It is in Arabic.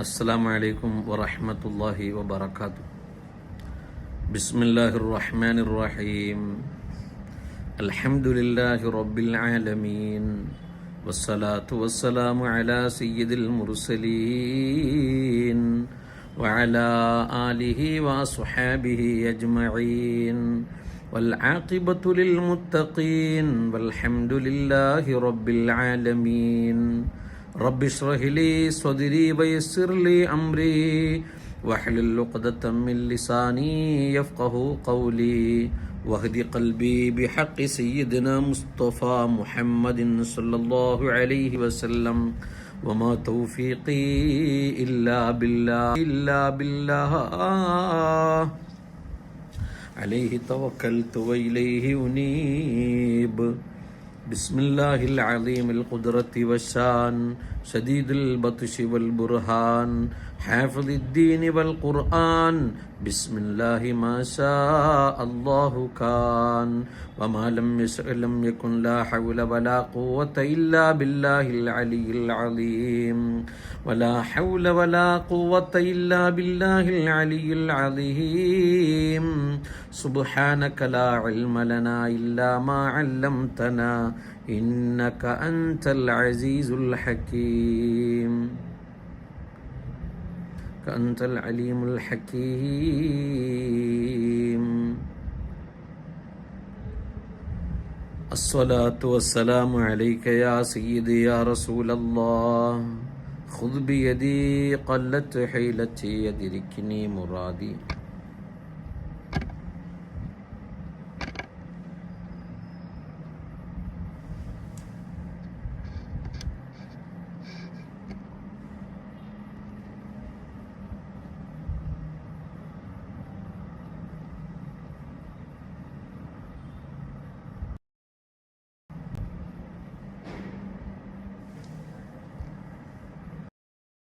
السلام عليكم ورحمة الله وبركاته بسم الله الرحمن الرحيم الحمد لله رب العالمين والصلاة والسلام على سيد المرسلين وعلى آله وأصحابه أجمعين والعاقبة للمتقين والحمد لله رب العالمين رب اشرح لي صدري ويسر لي أمري واحلل عقدة من لساني يفقه قولي واهد قلبي بحق سيدنا مصطفى محمد صلى الله عليه وسلم وما توفيقي إلا بالله إلا بالله. عليه توكلت وإليه أنيب. بسم الله العظيم القدرة والشان شديد البطش والبرهان حافظ الدين والقرآن بسم الله ما شاء الله كان وما لم يشأ لم يكن لا حول ولا قوة إلا بالله العلي العظيم ولا حول ولا قوة إلا بالله العلي العظيم سبحانك لا علم لنا إلا ما علمتنا إنك أنت العزيز الحكيم. أنت العليم الحكيم. الصلاة والسلام عليك يا سيدي يا رسول الله. خذ بيدي قلت حيلتي يدركني مرادي.